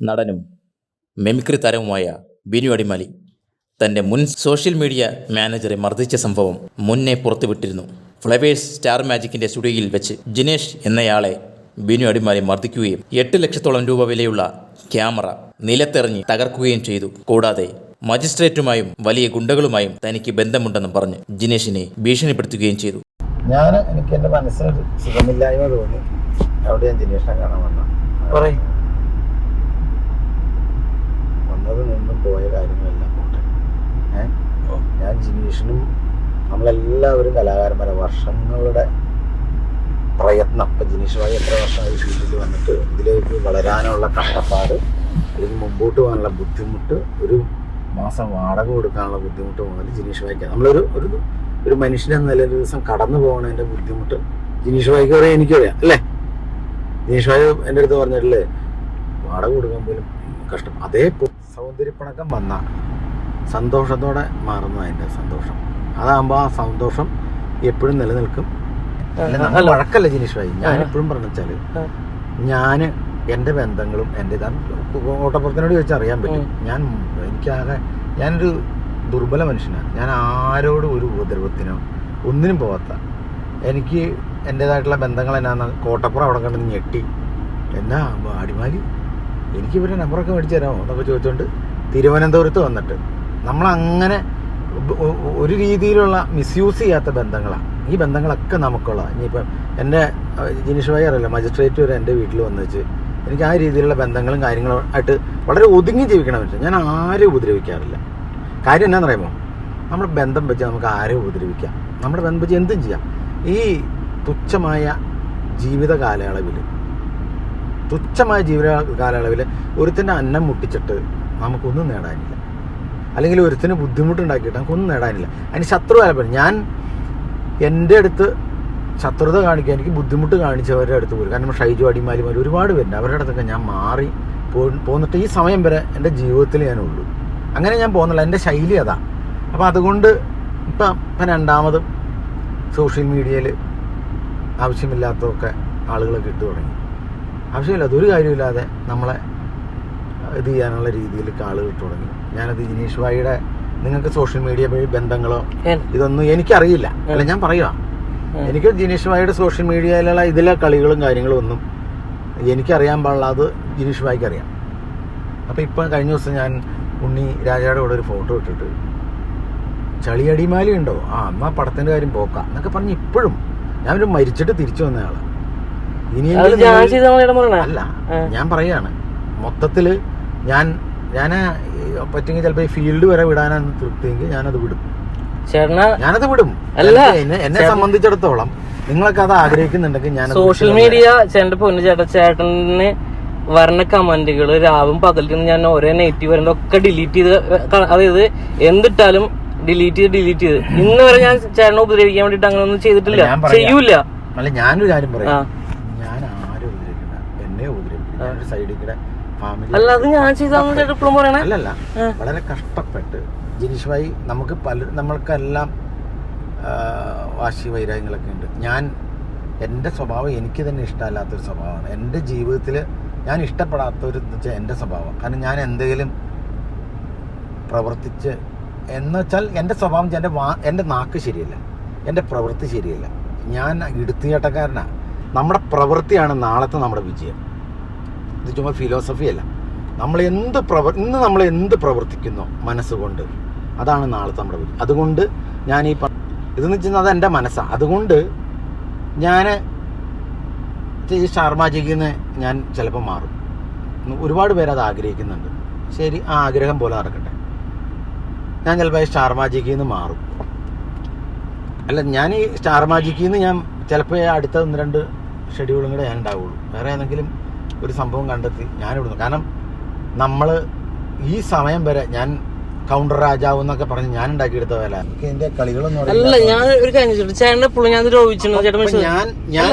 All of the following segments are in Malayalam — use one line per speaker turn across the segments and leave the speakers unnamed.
നടനും മെമിക്രി താരവുമായ ബിനു അടിമാലി തന്റെ മുൻ സോഷ്യൽ മീഡിയ മാനേജറെ മർദ്ദിച്ച സംഭവം മുന്നേ പുറത്തുവിട്ടിരുന്നു. ഫ്ലവേഴ്സ് സ്റ്റാർ മാജിക്കിന്റെ സ്റ്റുഡിയോയിൽ വെച്ച് ജിനേഷ് എന്നയാളെ ബിനു അടിമാലി മർദ്ദിക്കുകയും എട്ട് ലക്ഷത്തോളം രൂപ വിലയുള്ള ക്യാമറ നിലത്തെറിഞ്ഞ് തകർക്കുകയും ചെയ്തു. കൂടാതെ മജിസ്ട്രേറ്റുമായും വലിയ ഗുണ്ടകളുമായും തനിക്ക് ബന്ധമുണ്ടെന്നും പറഞ്ഞ് ജിനേഷിനെ ഭീഷണിപ്പെടുത്തുകയും ചെയ്തു.
ഞാൻ എനിക്ക് എന്റെ മനസ്സിൽ സുഖമില്ലായ്മ തോന്നി. അവിടെ ഞാൻ ജിനേഷിനെ കാണാൻ വന്നു.
പറയ്.
കാര്യങ്ങളെല്ലാം ഞാൻ ജിനീഷിനും നമ്മളെല്ലാവരും കലാകാരന്മാരെ വർഷങ്ങളുടെ പ്രയത്നം. ഇപ്പം ജിനീഷ് ഭായി എത്ര വർഷമായി ഫീൽഡിൽ വന്നിട്ട് ഇതിലേക്ക് വളരാനുള്ള കഷ്ടപ്പാട് ഇതിന് മുമ്പോട്ട് പോകാനുള്ള ബുദ്ധിമുട്ട് ഒരു മാസം വാടക കൊടുക്കാനുള്ള ബുദ്ധിമുട്ട് മുതൽ ജിനീഷ് വായിക്കാം നമ്മളൊരു ഒരു ഒരു മനുഷ്യനെന്ന നിലയിൽ ഒരു ദിവസം കടന്നു പോകണതിന്റെ ബുദ്ധിമുട്ട് ജിനീഷ് ഭായിക്ക് പറയാൻ എനിക്കറിയാം അല്ലേ? ജിനീഷ് ഭായി എന്റെ അടുത്ത് പറഞ്ഞിട്ടില്ലേ വാടക കൊടുക്കാൻ പോലും കഷ്ടം. അതേ സൗന്ദര്യപ്പണക്കം വന്ന സന്തോഷത്തോടെ മാറുന്നു അതിന്റെ സന്തോഷം. അതാകുമ്പോൾ ആ സന്തോഷം എപ്പോഴും നിലനിൽക്കും. വഴക്കല്ല ജിനീഷ് ഭായി? ഞാൻ എപ്പോഴും പറഞ്ഞു വെച്ചാൽ ഞാൻ എന്റെ ബന്ധങ്ങളും എന്റെ ഓട്ടപ്പുറത്തിനോട് ചോദിച്ചാൽ അറിയാൻ പറ്റും. ഞാൻ എനിക്കാകെ ഞാനൊരു ദുർബല മനുഷ്യനാണ്. ഞാൻ ആരോടും ഒരു ഉപദ്രവത്തിനോ ഒന്നിനും പോവാത്ത. എനിക്ക് എന്റേതായിട്ടുള്ള ബന്ധങ്ങൾ എന്നാന്ന് കോട്ടപ്പുറം അവിടെ കണ്ടു ഞെട്ടി. എന്നാ അടിമാലി? എനിക്ക് ഇവരുടെ നമ്പറൊക്കെ മേടിച്ചു തരാമോ? എന്നൊക്കെ ചോദിച്ചുകൊണ്ട് തിരുവനന്തപുരത്ത് വന്നിട്ട്. നമ്മളങ്ങനെ ഒരു രീതിയിലുള്ള മിസ്യൂസ് ചെയ്യാത്ത ബന്ധങ്ങളാണ് ഈ ബന്ധങ്ങളൊക്കെ നമുക്കുള്ള. ഇനിയിപ്പം എന്റെ ജിനീഷ് ഭായി അറിയില്ല മജിസ്ട്രേറ്റ് വരെ എന്റെ വീട്ടിൽ വന്നു വെച്ച് എനിക്ക് ആ രീതിയിലുള്ള ബന്ധങ്ങളും കാര്യങ്ങളും ആയിട്ട് വളരെ ഒതുങ്ങി ജീവിക്കണം പറ്റും ഞാൻ ആരും ഉപദ്രവിക്കാറില്ല. കാര്യം എന്നാന്ന് പറയുമ്പോൾ നമ്മുടെ ബന്ധം വെച്ച് നമുക്ക് ആരെയും ഉപദ്രവിക്കാം. നമ്മുടെ ബന്ധം വെച്ച് എന്തും ചെയ്യാം. ഈ തുച്ഛമായ ജീവിത കാലയളവിൽ തുച്ഛമായ ജീവിത കാലയളവിൽ ഒരുത്തിന്റെ അന്നം മുട്ടിച്ചിട്ട് നമുക്കൊന്നും നേടാനില്ല. അല്ലെങ്കിൽ ഒരുത്തിന് ബുദ്ധിമുട്ടുണ്ടാക്കിയിട്ട് നമുക്കൊന്നും നേടാനില്ല. അതിന് ശത്രു ആലപ്പൻ ഞാൻ എന്റെ അടുത്ത് ശത്രുത കാണിക്കാൻ എനിക്ക് ബുദ്ധിമുട്ട് കാണിച്ചവരുടെ അടുത്ത് പോലും കാരണം ഷൈജു അടിമാലിമാർ ഒരുപാട് പേരുണ്ട്. അവരുടെ അടുത്തൊക്കെ ഞാൻ മാറി പോന്നിട്ട് ഈ സമയം വരെ എന്റെ ജീവിതത്തിൽ ഞാനുള്ളൂ. അങ്ങനെ ഞാൻ പോകുന്നില്ല എന്റെ ശൈലി അതാ. അപ്പം അതുകൊണ്ട് ഇപ്പം ഇപ്പം രണ്ടാമതും സോഷ്യൽ മീഡിയയിൽ ആവശ്യമില്ലാത്തതൊക്കെ ആളുകളൊക്കെ ഇട്ട് തുടങ്ങി. ആവശ്യമില്ലാത്ത ഒരു കാര്യമില്ലാതെ നമ്മളെ ഇത് ചെയ്യാനുള്ള രീതിയിൽ ആളുകൾ തുടങ്ങി. ഞാനത് ജിനീഷ് ഭായിയുടെ നിങ്ങൾക്ക് സോഷ്യൽ മീഡിയ വഴി ബന്ധങ്ങളോ. ഇതൊന്നും എനിക്കറിയില്ല. അല്ല ഞാൻ പറയുക എനിക്ക് ജിനീഷ് ഭായിയുടെ സോഷ്യൽ മീഡിയയിലുള്ള ഇതിലെ കളികളും കാര്യങ്ങളും ഒന്നും എനിക്കറിയാൻ പാടില്ല. അത് ജിനീഷ് ഭായിക്ക് അറിയാം. അപ്പം ഇപ്പം കഴിഞ്ഞ ദിവസം ഞാൻ ഉണ്ണി രാജയുടെ കൂടെ ഒരു ഫോട്ടോ ഇട്ടിട്ട് ചളിയടിമാലി ഉണ്ടോ? ആ എന്നാ പടത്തിന്റെ കാര്യം പോക്കാം എന്നൊക്കെ പറഞ്ഞ് ഇപ്പോഴും ഞാനൊരു മരിച്ചിട്ട് തിരിച്ചു വന്നയാളാണ് അല്ല. ഞാൻ പറയാണ്. മൊത്തത്തിൽ ഞാൻ ഞാൻ പറ്റുമെങ്കിൽ ചിലപ്പോ ഈ ഫീൽഡ് വരെ വിടാനാണ് തൃപ്തിയെങ്കിൽ ഞാനത് വിടും. ഞാനത് വിടും.
അല്ല,
എന്നെ സംബന്ധിച്ചിടത്തോളം നിങ്ങളൊക്കെ അത് ആഗ്രഹിക്കുന്നുണ്ടെങ്കിൽ ഞാൻ
സോഷ്യൽ മീഡിയ ചേട്ടന്റെ പൊന്നു ചേട്ടൻ ചേട്ടന് വരണ കമന്റുകൾ രാവും പകലും ഞാൻ ഓരോ നെഗറ്റീവ് വരണ്ട ഒക്കെ ഡിലീറ്റ് ചെയ്ത് അതായത് എന്തിട്ടാലും ഡിലീറ്റ് ചെയ്ത് ഡിലീറ്റ് ചെയ്ത്. ഇന്ന് വരെ ഞാൻ ചേട്ടനെ ഉപദ്രവിക്കാൻ വേണ്ടിട്ട് അങ്ങനെ ഒന്നും ചെയ്തിട്ടില്ല. ചെയ്യൂല
അല്ല ഞാനൊരു കാര്യം. പറയാം ഞാൻ ആരും ഉപദ്രവിക്കണ്ട എന്നെ ഉപദ്രവിക്കില്ല ഞാനൊരു സൈഡിൽ കൂടെ ഫാമിലി
അല്ല അത് ഞാൻ പറയണേ.
അല്ലല്ല വളരെ കഷ്ടപ്പെട്ട് ജിനീഷ് ഭായി നമുക്ക് പല നമ്മൾക്കെല്ലാം വാശി വൈരാഗ്യങ്ങളൊക്കെ ഉണ്ട്. ഞാൻ എന്റെ സ്വഭാവം എനിക്ക് തന്നെ ഇഷ്ടമല്ലാത്തൊരു സ്വഭാവമാണ്. എന്റെ ജീവിതത്തിൽ ഞാൻ ഇഷ്ടപ്പെടാത്തൊരു ഒരു വെച്ചാൽ എന്റെ സ്വഭാവം. കാരണം ഞാൻ എന്തെങ്കിലും പ്രവർത്തിച്ച് എന്ന് വെച്ചാൽ എന്റെ സ്വഭാവം എന്റെ വാ എന്റെ നാക്ക് ശരിയല്ല. എന്റെ പ്രവൃത്തി ശരിയല്ല. ഞാൻ ഇടുത്തിയേട്ടക്കാരനാണ് നമ്മുടെ പ്രവൃത്തിയാണ് നാളത്തെ നമ്മുടെ വിജയം. ഇത് ചുമ്മാ ഫിലോസഫി അല്ല. നമ്മൾ എന്ത് പ്രവർ ഇന്ന് നമ്മൾ എന്ത് പ്രവർത്തിക്കുന്നു മനസ്സുകൊണ്ട്? അതാണ് നാളത്തെ നമ്മുടെ വീട് അതുകൊണ്ട് ഞാൻ ഈ ഇതെന്ന് വെച്ചാൽ അത് എന്റെ മനസ്സാണ് അതുകൊണ്ട് ഞാൻ ഈ ശർമാജിയിൽ നിന്ന് ഞാൻ ചിലപ്പോൾ മാറും. ഒരുപാട് പേര് അത് ആഗ്രഹിക്കുന്നുണ്ട്. ശരി ആ ആഗ്രഹം പോലെ നടക്കട്ടെ. ഞാൻ ചിലപ്പോൾ ഈ സ്റ്റാർ നിന്ന് മാറും. അല്ല ഞാൻ ഈ സ്റ്റാർ മാജിക്കിൽ നിന്ന് ഞാൻ ചിലപ്പോൾ അടുത്ത ഒന്ന് രണ്ട് ഷെഡ്യൂളും കൂടെ ഞാൻ ഉണ്ടാവുള്ളൂ. വേറെ ഏതെങ്കിലും ഒരു സംഭവം കണ്ടെത്തി ഞാൻ ഇവിടുന്നു കാരണം നമ്മൾ ഈ സമയം വരെ ഞാൻ കൗണ്ടർ രാജാവ് എന്നൊക്കെ പറഞ്ഞ് ഞാൻ ഉണ്ടാക്കിയെടുത്ത എനിക്ക് ഇതിന്റെ കളികളൊന്നും
അല്ല ഞാൻ ഒരു കാര്യം ഞാൻ
ഞാൻ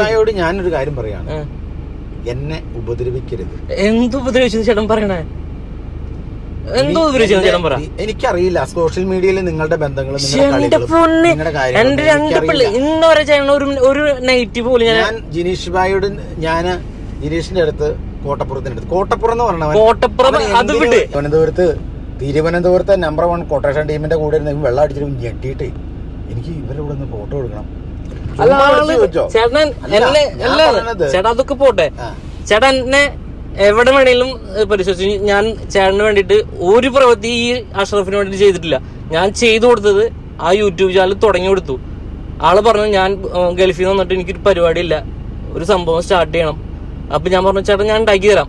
ഞാൻ ഞാനൊരു കാര്യം പറയാണ്. എന്നെ ഉപദ്രവിക്കരുത്.
എന്ത് ഉപദ്രവിച്ചു ചേട്ടൻ പറയണേ? എന്തോ ഉപദ്രവിച്ചു ചേട്ടൻ പറ.
എനിക്കറിയില്ല. സോഷ്യൽ മീഡിയയിൽ നിങ്ങളുടെ ബന്ധങ്ങൾ
എന്റെ എന്റെ രണ്ട് പിള്ളി
എനിക്കറിയില്ല.
ചേട്ടൻ ഒരു ഒരു നൈറ്റ് പോലും ഞാൻ
ഞാൻ ജിനീഷ് ഭായിയോട് ഞാൻ ജിനീഷിന്റെ അടുത്ത് കോട്ടപ്പുറത്തിന്റെ അടുത്ത്. കോട്ടപ്പുറം എന്ന് പറഞ്ഞവൻ
കോട്ടപ്പുറം അത്
തിരുവനന്തപുരത്ത് തിരുവനന്തപുരത്തെ നമ്പർ വൺ കൊട്ടേഷൻ ടീമിന്റെ കൂടെ ഇരുന്ന് വെള്ളം അടിച്ചിട്ട് ഞെട്ടിയിട്ട് എനിക്ക് ഇവരുടെ കൂടെ ഒന്ന് ഫോട്ടോ എടുക്കണം.
അല്ല
ആൾ?
ചേട്ടൻ എന്നെ അല്ല ചേട്ടാ അതൊക്കെ പോട്ടെ.
ചേട്ടനെ
ചേട്ടൻ എന്നെ എവിടെ വേണേലും പരിശോധിച്ചു ഞാൻ ചേട്ടന് വേണ്ടിട്ട് ഒരു പ്രവൃത്തി ഈ അഷ്റഫിന് വേണ്ടിയിട്ട് ചെയ്തിട്ടില്ല. ഞാൻ ചെയ്തു കൊടുത്തത് ആ യൂട്യൂബ് ചാനൽ തുടങ്ങി കൊടുത്തു. ആൾ പറഞ്ഞു ഞാൻ ഗൾഫിൽ നിന്ന് വന്നിട്ട് എനിക്കൊരു പരിപാടിയില്ല. ഒരു സംഭവം സ്റ്റാർട്ട് ചെയ്യണം. അപ്പൊ ഞാൻ പറഞ്ഞു ചേട്ടാ ഞാൻ ഉണ്ടാക്കി തരാം.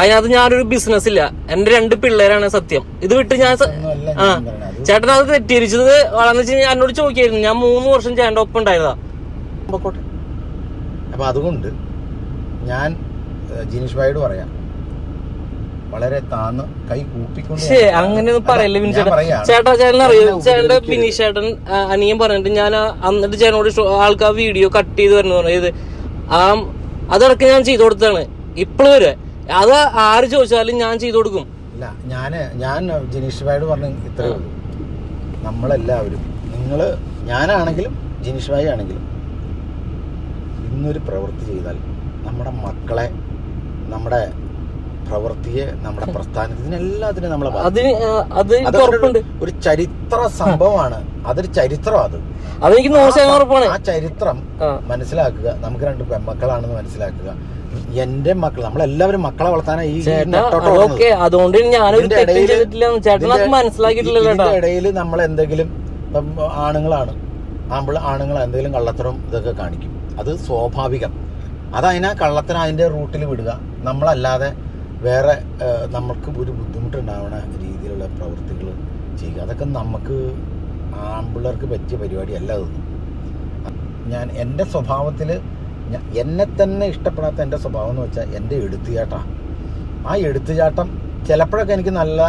അതിനകത്ത് ഞാനൊരു ബിസിനസ് ഇല്ല. എന്റെ രണ്ട് പിള്ളേരാണ് സത്യം. ഇത് വിട്ട് ഞാൻ ആ. ചേട്ടൻ അത് തെറ്റിദ്ധരിച്ചത് വളർന്നു വെച്ച് ഞാൻ എന്നോട് ചോദിക്കായിരുന്നു. ഞാൻ മൂന്ന് വർഷം ചേട്ടന്റെ ഒപ്പം ഉണ്ടായതാ.
പൊക്കോട്ടെ. അപ്പൊ അതുകൊണ്ട് ഞാൻ ജിനീഷ് ഭായിയോട് പറയാം. വളരെ താന്ന് കൈ കൂപ്പിക്കൊണ്ട്
അങ്ങനെയൊന്നും പറയല്ലേ ബിനി
ഞാൻ
ചേട്ടാ. ചേട്ടാ ചേട്ടൻ അറിയോ ചേട്ടന്റെ വിനീഷ് ചേട്ടൻ അനിയൻ പറഞ്ഞിട്ട് ഞാൻ അന്നിട്ട് എന്നിട്ട് ചേട്ടനോട് ആൾക്കാർ വീഡിയോ കട്ട് ചെയ്ത് വരുന്നത് ആ അതടക്കം ഞാൻ ചെയ്തു കൊടുത്താണ് ഇപ്പോഴും വരെ. അത് ആര് ചോദിച്ചാലും ഞാൻ ചെയ്തു കൊടുക്കും.
ഇല്ല ഞാൻ ഞാൻ ജിനീഷ് ഭായിയോട് പറഞ്ഞു ഇത്രേ ഉള്ളൂ. നമ്മളെല്ലാവരും നിങ്ങൾ ഞാനാണെങ്കിലും ജിനീഷ് ഭായി ആണെങ്കിലും ഇന്നൊരു പ്രവൃത്തി ചെയ്താൽ നമ്മുടെ മക്കളെ നമ്മുടെ പ്രവൃത്തിയെ നമ്മുടെ പ്രസ്ഥാനത്തിന് എല്ലാത്തിനും നമ്മളെ ഒരു ചരിത്ര സംഭവമാണ്. അതൊരു ചരിത്രം അത്.
അതെനിക്ക് നൂറ് ശതമാനം ഉറപ്പാണ്.
ആ ചരിത്രം മനസ്സിലാക്കുക. നമുക്ക് രണ്ട് പെമ്മക്കളാണെന്ന് മനസ്സിലാക്കുക. എന്റെ മക്കൾ നമ്മളെല്ലാവരും മക്കളെ വളർത്താനായി ഈ
ഓക്കെ അതുകൊണ്ട് ഞാനൊരു ചെയ്തിട്ടില്ല ചേട്ടൻ അത്
ഇടയിൽ നമ്മൾ എന്തെങ്കിലും ആണുങ്ങളാണ്. ആമ്പിള ആണുങ്ങൾ എന്തെങ്കിലും കള്ളത്തരം ഇതൊക്കെ കാണിക്കും. അത് സ്വാഭാവികം. അതതിനാ കള്ളത്തരം അതിന്റെ റൂട്ടിൽ വിടുക. നമ്മളല്ലാതെ വേറെ നമ്മൾക്ക് ഒരു ബുദ്ധിമുട്ടുണ്ടാവുന്ന രീതിയിലുള്ള പ്രവൃത്തികൾ ചെയ്യുക. അതൊക്കെ നമുക്ക് ആമ്പിള്ളേർക്ക് പറ്റിയ പരിപാടിയല്ല അതൊന്നും ഞാൻ എന്റെ സ്വഭാവത്തിൽ എന്നെ തന്നെ ഇഷ്ടപ്പെടാത്ത എന്റെ സ്വഭാവം എന്ന് വെച്ചാൽ എന്റെ എടുത്തുചാട്ടമാണ് ആ എടുത്തുചാട്ടം ചിലപ്പോഴൊക്കെ എനിക്ക് നല്ല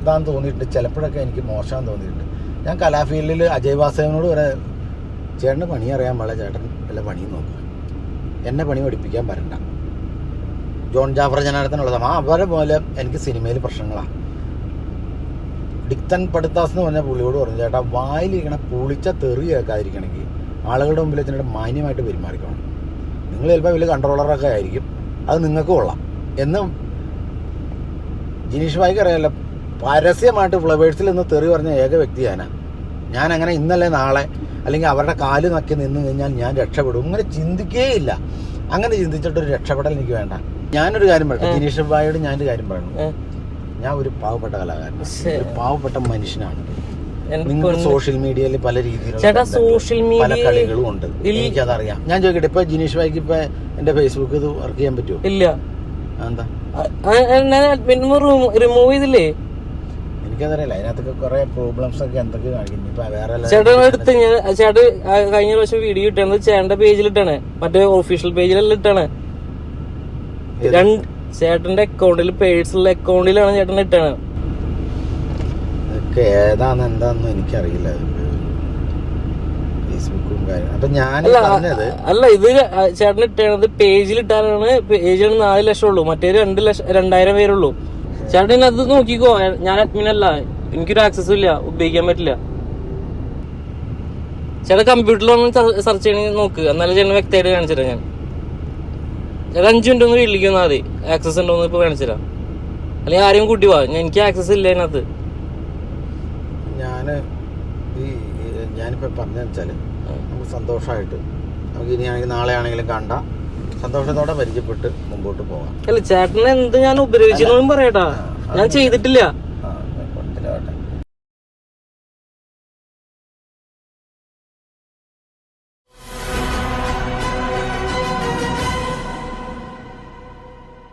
ഇതാന്ന് തോന്നിയിട്ടുണ്ട് ചിലപ്പോഴൊക്കെ എനിക്ക് മോശമാന്ന് തോന്നിയിട്ടുണ്ട്. ഞാൻ കലാഫീൽഡിൽ അജയ് വാസവനോട് വരെ ചേട്ടന് പണി അറിയാൻ പാടില്ല ചേട്ടൻ വല്ല പണി നോക്കുക എന്നെ പണി പഠിപ്പിക്കാൻ വരണ്ട. ജോൺ ജാഫർ ജനാർദ്ദനുള്ളതാണ് ആ അവരെ പോലെ എനിക്ക് സിനിമയിൽ പ്രശ്നങ്ങളാണ് ഡിക്തൻ പടുത്താസ് എന്ന് പറഞ്ഞ പുള്ളിയോട് പറഞ്ഞു ചേട്ടാ വായിലിരിക്കണ പുളിച്ച തെറി കേൾക്കാതിരിക്കണമെങ്കിൽ ആളുകളുടെ മുമ്പിൽ വെച്ചിട്ട് മാന്യമായിട്ട് പെരുമാറിക്കണം. നിങ്ങൾ ചിലപ്പോൾ വലിയ കൺട്രോളറൊക്കെ ആയിരിക്കും. അത് നിങ്ങൾക്ക് കൊള്ളാം. എന്നും ജിനീഷ് ഭായിക്ക് അറിയാമല്ലോ പരസ്യമായിട്ട് ഫ്ലവേഴ്സിൽ നിന്ന് തെറി പറഞ്ഞ ഏക വ്യക്തി ഞാനാണ് ഞാൻ അങ്ങനെ ഇന്നലെ നാളെ അല്ലെങ്കിൽ അവരുടെ കാൽ നക്കി നിന്ന് കഴിഞ്ഞാൽ ഞാൻ രക്ഷപ്പെടും. ഇങ്ങനെ ചിന്തിക്കേയില്ല. അങ്ങനെ ചിന്തിച്ചിട്ടൊരു രക്ഷപ്പെടൽ എനിക്ക് വേണ്ട. ഞാനൊരു കാര്യം പറയട്ടെ. ജിനീഷ് ഭായിയോട് ഞാനൊരു കാര്യം പറയണം. ഞാൻ ഒരു പാവപ്പെട്ട കലാകാരനാണ്. ഒരു പാവപ്പെട്ട മനുഷ്യനാണ്. നിങ്ങൾ സോഷ്യൽ മീഡിയയിൽ പല രീതിയിലുള്ള
സോഷ്യൽ
പല കളികളും ഉണ്ട്. എനിക്കതറിയാം. ഞാൻ ചോദിക്കട്ടെ ഇപ്പൊ ജിനീഷ് ഭായിക്ക് ഇപ്പൊ എന്റെ ഫേസ്ബുക്ക് ഇത് വർക്ക് ചെയ്യാൻ പറ്റുമോ
ഇല്ല.
എന്താ
റിമൂവ് ചെയ്തില്ലേ?
എനിക്കതറിയില്ല. അതിനകത്തൊക്കെ കുറെ പ്രോബ്ലംസ് ഒക്കെ എന്തൊക്കെ കാണിക്കുന്നു ഇപ്പൊ വേറെ
ചേട്ടൻ എടുത്ത് ഞാൻ ചേട്ടൻ കഴിഞ്ഞ പ്രാവശ്യം വീഡിയോ ഇട്ടത് ചേട്ടന്റെ പേജിലിട്ടാണ് മറ്റേ ഒഫീഷ്യൽ പേജിലെല്ലാം ഇട്ടാണ്. രണ്ട് ചേട്ടന്റെ അക്കൗണ്ടിൽ പേഴ്സണൽ അക്കൗണ്ടിലാണ് ചേട്ടൻ ഇട്ടാണ്
ഇതൊക്കെ ഏതാന്ന് എന്താന്ന് എനിക്കറിയില്ല. ഫേസ്ബുക്കും കാര്യം അപ്പൊ ഞാൻ
അല്ല
പറഞ്ഞത്
അല്ല ഇത് ചേട്ടൻ ഇട്ടത് പേജിൽ ഇട്ടാലാണ് പേജിൽ നാല് ലക്ഷം ഉള്ളൂ. മറ്റേ രണ്ട് ലക്ഷം രണ്ടായിരം പേരുള്ളൂ. ചേട്ടൻ അത് നോക്കിക്കോ. ഞാൻ അഡ്മിൻ അല്ല. എനിക്കൊരു ആക്സസും ഇല്ല. ഉപയോഗിക്കാൻ പറ്റില്ല. ചേട്ടൻ കമ്പ്യൂട്ടറിൽ ഒന്ന് സെർച്ച് ചെയ്യണമെങ്കിൽ നോക്ക്. എന്നാലും ചേട്ടൻ വ്യക്തമായിട്ട് കാണിച്ചിട്ടാണ് ഞാൻ. ചേട്ടൻ അഞ്ചു മിനിറ്റ് ഒന്ന് വീട്ടിലേക്ക് വന്നാൽ മതി. ആക്സസ് ഉണ്ടോന്ന് ഇപ്പൊ കാണിച്ചുതരാം അല്ലെങ്കിൽ ആരെയും കൂട്ടി പോവാ എനിക്ക് ആക്സസ് ഇല്ല അതിനകത്ത്.
ഞാൻ ഈ ഈ ഞാനിപ്പോ പറഞ്ഞതെന്ന് വെച്ചാൽ നമുക്ക് സന്തോഷമായിട്ട് നമുക്ക് ഇനി ആണെങ്കിൽ നാളെ ആണെങ്കിലും കണ്ട സന്തോഷത്തോടെ പരിചയപ്പെട്ട് മുമ്പോട്ട് പോകാം
അല്ല ചേട്ടനെ എന്ത് ഞാൻ ഉപദ്രവിച്ചെന്നും പറയട്ടാ. ഞാൻ ചെയ്തിട്ടില്ല.